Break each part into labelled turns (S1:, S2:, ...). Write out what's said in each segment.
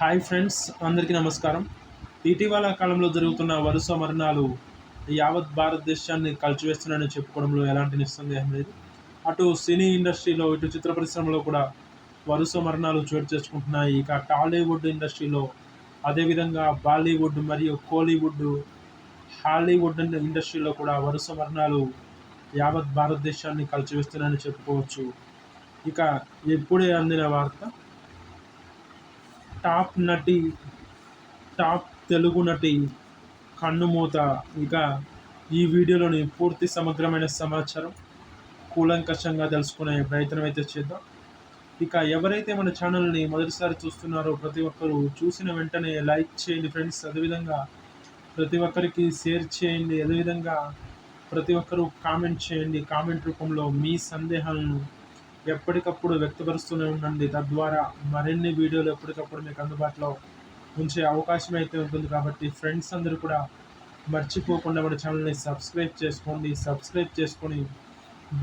S1: Hi friends అందరికీ నమస్కారం. ఇటీవల కాలంలో జరుగుతున్న వరుస మరణాలు యావత్ భారతదేశాన్ని కలిచివేస్తున్నాయని చెప్పుకోవడంలో ఎలాంటి నిస్సందేహం లేదు. అటు సినీ ఇండస్ట్రీలో ఇటు చిత్ర పరిశ్రమలో కూడా వరుస మరణాలు చోటు చేసుకుంటున్నాయి. ఇక టాలీవుడ్ ఇండస్ట్రీలో అదేవిధంగా బాలీవుడ్ మరియు కోలీవుడ్ హాలీవుడ్ ఇండస్ట్రీలో కూడా వరుస మరణాలు యావత్ భారతదేశాన్ని కలిచివేస్తున్నాయని చెప్పుకోవచ్చు. ఇక ఇప్పుడే అందిన వార్త టాప్ నటి టాప్ తెలుగు నటి కన్నుమూత ఇక ఈ వీడియోలోని పూర్తి సమగ్రమైన సమాచారం కూలంకషంగా తెలుసుకునే ప్రయత్నం అయితే చేద్దాం. ఇక ఎవరైతే మన ఛానల్ని మొదటిసారి చూస్తున్నారో ప్రతి ఒక్కరూ చూసిన వెంటనే లైక్ చేయండి ఫ్రెండ్స్. అదేవిధంగా ప్రతి ఒక్కరికి షేర్ చేయండి. అదేవిధంగా ప్రతి ఒక్కరూ కామెంట్ చేయండి. కామెంట్ రూపంలో మీ సందేహాలను ఎప్పటికప్పుడు వ్యక్తపరుస్తూనే ఉండండి. తద్వారా మరిన్ని వీడియోలు ఎప్పటికప్పుడు మీకు అందుబాటులో ఉంచే అవకాశం అయితే ఉంటుంది కాబట్టి ఫ్రెండ్స్ అందరూ కూడా మర్చిపోకుండా మన ఛానల్ని సబ్స్క్రైబ్ చేసుకోండి. సబ్స్క్రైబ్ చేసుకొని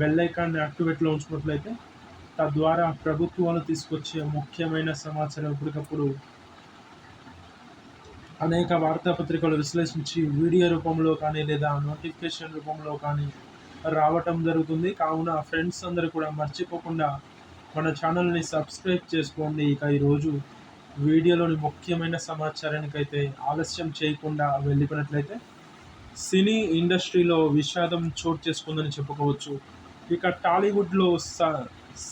S1: బెల్ ఐకాన్ని యాక్టివేట్లో ఉంచుకున్నట్లయితే తద్వారా ప్రభుత్వాలు తీసుకొచ్చే ముఖ్యమైన సమాచారం ఎప్పటికప్పుడు అనేక వార్తాపత్రికలు విశ్లేషించి వీడియో రూపంలో కానీ లేదా నోటిఫికేషన్ రూపంలో కానీ రావటం జరుగుతుంది. కావున ఫ్రెండ్స్ అందరూ కూడా మర్చిపోకుండా మన ఛానల్ని సబ్స్క్రైబ్ చేసుకోండి. ఇక ఈరోజు వీడియోలోని ముఖ్యమైన సమాచారానికైతే ఆలస్యం చేయకుండా వెళ్ళిపోయినట్లయితే సినీ ఇండస్ట్రీలో విషాదం చోటు చేసుకుందని చెప్పుకోవచ్చు. ఇక టాలీవుడ్లో స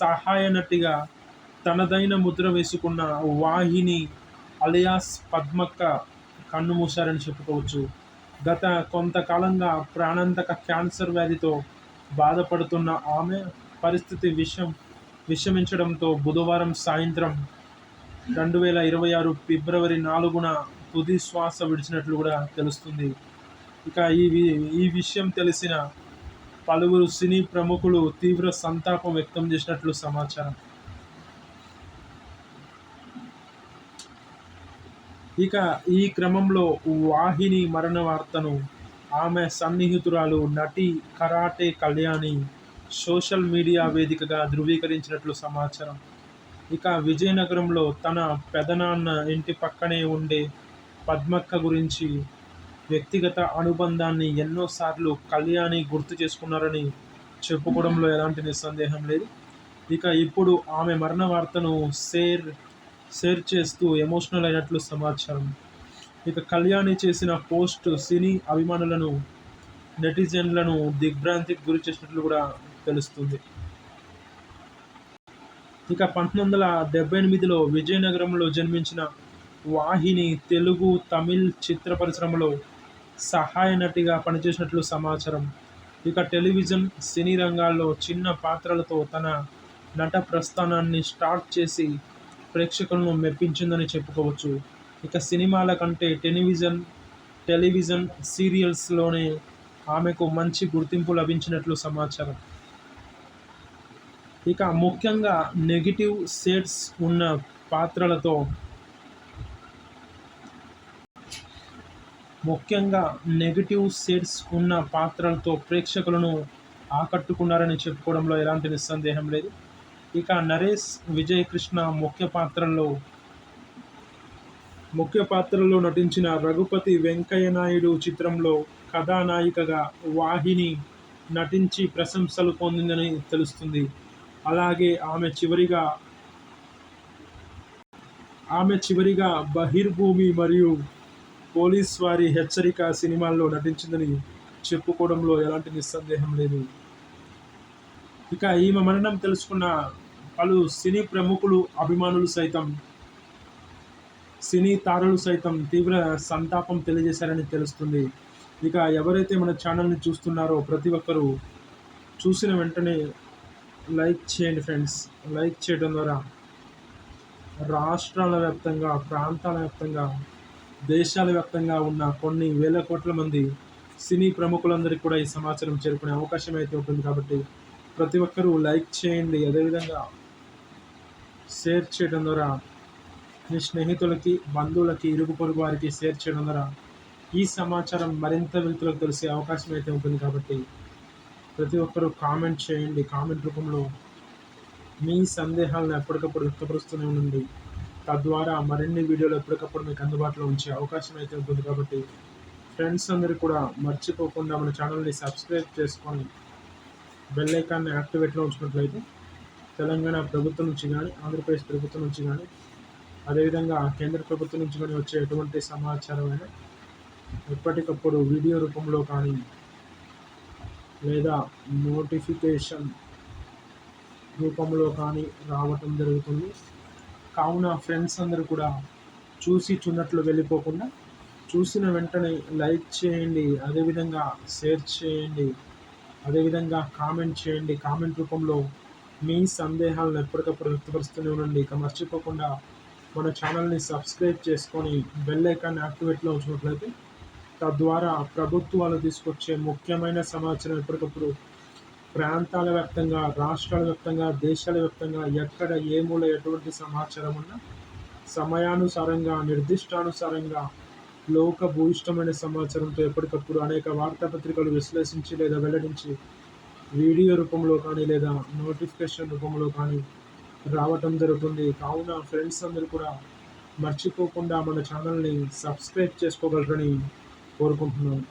S1: సహాయ నటిగా తనదైన ముద్ర వేసుకున్న వాహిని అలియాస్ పద్మక్క కన్నుమూశారని చెప్పుకోవచ్చు. గత కొంతకాలంగా ప్రాణాంతక క్యాన్సర్ వ్యాధితో బాధపడుతున్న ఆమె పరిస్థితి విషం విషమించడంతో బుధవారం సాయంత్రం రెండు వేల ఇరవై ఆరు ఫిబ్రవరి నాలుగున తుది శ్వాస విడిచినట్లు కూడా తెలుస్తుంది. ఇక ఈ ఈ విషయం తెలిసిన పలువురు సినీ ప్రముఖులు తీవ్ర సంతాపం వ్యక్తం చేసినట్లు సమాచారం. ఇక ఈ క్రమంలో వాహిని మరణ వార్తను ఆమె సన్నిహితురాలు నటి కరాటే కళ్యాణి సోషల్ మీడియా వేదికగా ధృవీకరించినట్లు సమాచారం. ఇక విజయనగరంలో తన పెదనాన్న ఇంటి పక్కనే ఉండే పద్మక్క గురించి వ్యక్తిగత అనుబంధాన్ని ఎన్నోసార్లు కళ్యాణి గుర్తు చేసుకున్నారని చెప్పుకోవడంలో ఎలాంటి నిస్సందేహం లేదు. ఇక ఇప్పుడు ఆమె మరణ వార్తను సేర్ షేర్ చేస్తూ ఎమోషనల్ అయినట్లు సమాచారం. ఇక కళ్యాణి చేసిన పోస్ట్ సినీ అభిమానులను నెటిజన్లను దిగ్భ్రాంతికి గురి చేసినట్లు కూడా తెలుస్తుంది. ఇక పంతొమ్మిది వందల డెబ్బై ఎనిమిదిలో విజయనగరంలో జన్మించిన వాహిని తెలుగు తమిళ్ చిత్ర పరిశ్రమలో సహాయ నటిగా పనిచేసినట్లు సమాచారం. ఇక టెలివిజన్ సినీ రంగాల్లో చిన్న పాత్రలతో తన నట ప్రస్థానాన్ని స్టార్ట్ చేసి ప్రేక్షకులను మెప్పించిందని చెప్పుకోవచ్చు. ఇక సినిమాల కంటే టెలివిజన్ టెలివిజన్ సీరియల్స్లోనే ఆమెకు మంచి గుర్తింపు లభించినట్లు సమాచారం. ఇక ముఖ్యంగా నెగిటివ్ షేడ్స్ ఉన్న పాత్రలతో ముఖ్యంగా నెగిటివ్ షేడ్స్ ఉన్న పాత్రలతో ప్రేక్షకులను ఆకట్టుకున్నారని చెప్పుకోవడంలో ఎలాంటి నిస్సందేహం లేదు. ఇక నరేష్ విజయ్ కృష్ణ ముఖ్య పాత్రల్లో ముఖ్య పాత్రలో నటించిన రఘుపతి వెంకయ్య నాయుడు చిత్రంలో కథానాయికగా వాహిని నటించి ప్రశంసలు పొందిందని తెలుస్తుంది. అలాగే ఆమె చివరిగా ఆమె చివరిగా బహిర్భూమి మరియు పోలీస్ వారి హెచ్చరిక సినిమాల్లో నటించిందని చెప్పుకోవడంలో ఎలాంటి నిస్సందేహం లేదు. ఇక ఈమె మరణం తెలుసుకున్న పలు సినీ ప్రముఖులు అభిమానులు సైతం సినీ తారలు సైతం తీవ్ర సంతాపం తెలియజేశారని తెలుస్తుంది. ఇక ఎవరైతే మన ఛానల్ని చూస్తున్నారో ప్రతి ఒక్కరూ చూసిన వెంటనే లైక్ చేయండి ఫ్రెండ్స్. లైక్ చేయడం ద్వారా రాష్ట్రాల వ్యాప్తంగా ప్రాంతాల వ్యాప్తంగా దేశాల వ్యాప్తంగా ఉన్న కొన్ని వేల కోట్ల మంది సినీ ప్రముఖులందరికీ కూడా ఈ సమాచారం చేరుకునే అవకాశం అయితే ఉంటుంది కాబట్టి ప్రతి ఒక్కరూ లైక్ చేయండి. అదేవిధంగా షేర్ చేయడం ద్వారా మీ స్నేహితులకి బంధువులకి ఇరుగు పొరుగు వారికి షేర్ చేయడం ద్వారా ఈ సమాచారం మరింత వ్యక్తులకు తెలిసే అవకాశం అయితే ఉంటుంది కాబట్టి ప్రతి ఒక్కరూ కామెంట్ చేయండి. కామెంట్ రూపంలో మీ సందేహాలను ఎప్పటికప్పుడు వ్యక్తపరుస్తూనే ఉండండి. తద్వారా మరిన్ని వీడియోలు ఎప్పటికప్పుడు మీకు అందుబాటులో ఉంచే అవకాశం అయితే ఉంటుంది కాబట్టి ఫ్రెండ్స్ అందరూ కూడా మర్చిపోకుండా మన ఛానల్ని సబ్స్క్రైబ్ చేసుకొని బెల్ ఐకాన్ని యాక్టివేట్లో ఉంచినట్లయితే తెలంగాణ ప్రభుత్వం నుంచి కానీ ఆంధ్రప్రదేశ్ ప్రభుత్వం నుంచి కానీ అదేవిధంగా కేంద్ర ప్రభుత్వం నుంచి కానీ వచ్చే ఎటువంటి సమాచారం అయినా ఎప్పటికప్పుడు వీడియో రూపంలో కానీ లేదా నోటిఫికేషన్ రూపంలో కానీ రావటం జరుగుతుంది. కావున ఫ్రెండ్స్ అందరూ కూడా చూసి చున్నట్లు వెళ్ళిపోకుండా చూసిన వెంటనే లైక్ చేయండి అదేవిధంగా షేర్ చేయండి అదేవిధంగా కామెంట్ చేయండి. కామెంట్ రూపంలో మీ సందేహాలను ఎప్పటికప్పుడు వ్యక్తపరుస్తూనే ఉండండి. ఇక మర్చిపోకుండా మన ఛానల్ని సబ్స్క్రైబ్ చేసుకొని బెల్ ఐకాన్ యాక్టివేట్లో ఉంచినట్లయితే తద్వారా ప్రభుత్వాలు తీసుకొచ్చే ముఖ్యమైన సమాచారం ఎప్పటికప్పుడు ప్రాంతాల వ్యాప్తంగా రాష్ట్రాల వ్యాప్తంగా దేశాల వ్యాప్తంగా ఎక్కడ ఏ మూల ఎటువంటి సమాచారం ఉన్నా సమయానుసారంగా నిర్దిష్టానుసారంగా లోక భూయిష్టమైన సమాచారంతో ఎప్పటికప్పుడు అనేక వార్తాపత్రికలు విశ్లేషించి లేదా వెల్లడించి వీడియో రూపంలో కానీ లేదా నోటిఫికేషన్ రూపంలో కానీ రావటం జరుగుతుంది. కావున ఫ్రెండ్స్ అందరూ కూడా మర్చిపోకుండా మన ఛానల్ని సబ్స్క్రైబ్ చేసుకోగలరని కోరుకుంటున్నాను.